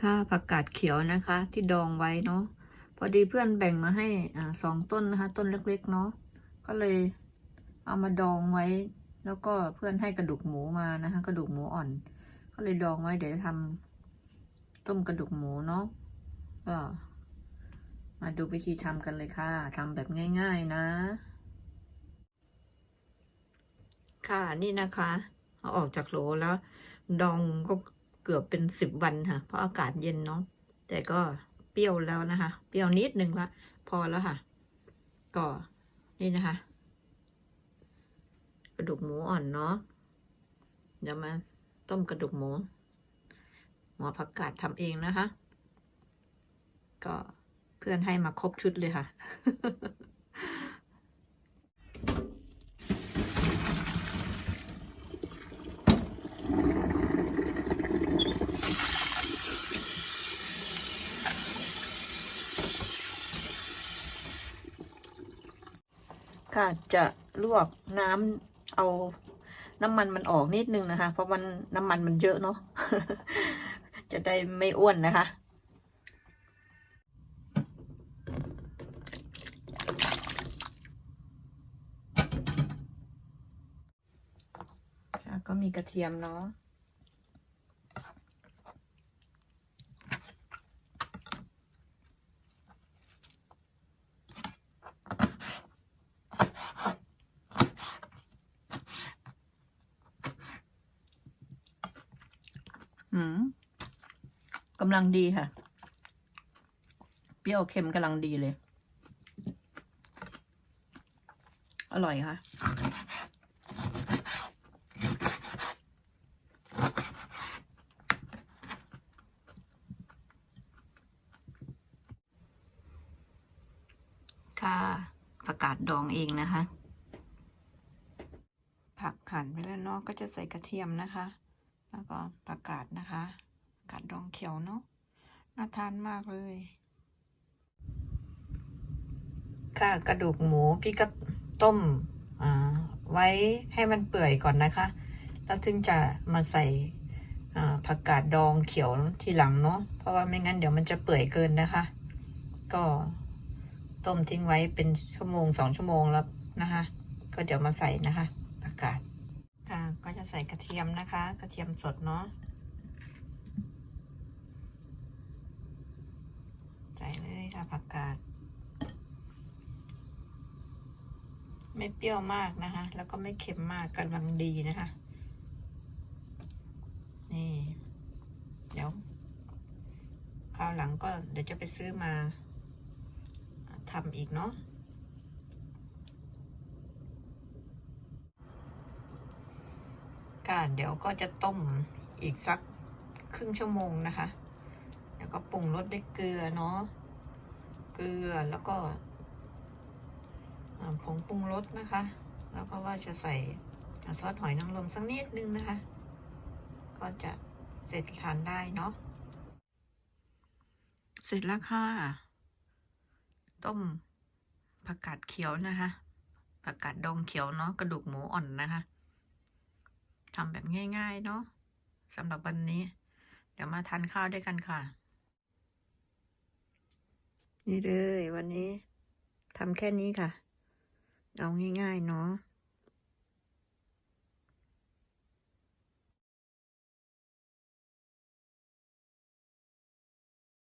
ค่ะผักกาดเขียวนะคะ ที่ดองไว้เนาะพอดีเพื่อนแบ่งมาให้อ่าสองต้นนะคะ ต้นเล็กๆเนาะก็เลยเอามาดองไว้ แล้วก็เพื่อนให้กระดูกหมูมานะคะ กระดูกหมูอ่อน ก็เลยดองไว้เดี๋ยวทำต้มกระดูกหมูเนาะก็มาดูวิธีทำกันเลยค่ะทำแบบง่าย ๆนะ ค่ะนี่นะคะ เอาออกจากโหลแล้ว ดองก็ เกือบเป็นสิบวันค่ะ เพราะอากาศเย็นเนาะแต่ก็เปรี้ยวแล้วนะคะ เปรี้ยวนิดนึงละ พอแล้วค่ะ ก็นี่นะคะ กระดูกหมูอ่อนเนาะเดี๋ยวมาต้มกระดูกหมูหมอผักกาดทำเองนะคะ ก็เพื่อนให้มาครบชุดเลยค่ะ ค่ะจะลวกน้ำเอาน้ำมันมันออกนิดนึงนะคะ เพราะมันน้ำมันมันเยอะเนาะจะได้ไม่อ้วนนะคะก็มีกระเทียมเนาะ อืมกำลังดีค่ะ เปรี้ยวเค็มกำลังดีเลย อร่อยค่ะ ค่ะผักกาดดองเองนะคะ ผักหั่นไปแล้วเนาะก็จะใส่กระเทียมนะคะ แล้วก็ผักกาดนะคะผักกาดดองเขียวเนาะน่าทานมากเลย ค่ะกระดูกหมูพี่ก็ต้มอ่าไว้ให้มันเปื่อยก่อนนะคะ แล้วถึงจะมาใส่ผักกาดดองเขียวทีหลังเนาะเพราะว่าไม่งั้นเดี๋ยวมันจะเปื่อยเกินนะคะ ก็ต้มทิ้งไว้เป็นชั่วโมงสองชั่วโมงแล้วนะคะ ก็เดี๋ยวมาใส่นะคะผักกาด ค่ะ ก็จะใส่กระเทียมนะคะ กระเทียมสดเนาะใส่เลยค่ะผักกาด ไม่เปรี้ยวมากนะคะ แล้วก็ไม่เค็มมากกำลังดีนะคะ นี่ เดี๋ยวคราวหลังก็เดี๋ยวจะไปซื้อมาทำอีกเนาะ ก็เดี๋ยวก็จะต้มอีกสักครึ่งชั่วโมงนะคะ แล้วก็ปรุงรสด้วยเกลือเนาะ เกลือแล้วก็ผงปรุงรสนะคะ แล้วก็ว่าจะใส่ซอสหอยนางรมสักนิดนึงนะคะ ก็จะเสร็จทานได้เนาะ เสร็จแล้วค่ะ ต้มผักกาดเขียวนะคะ ผักกาดดองเขียวเนาะ กระดูกหมูอ่อนนะคะ ทำแบบง่ายๆเนาะสำหรับวันนี้ เดี๋ยวมาทานข้าวด้วยกันค่ะ นี่เลยวันนี้ทำแค่นี้ค่ะ เอาง่ายๆเนาะ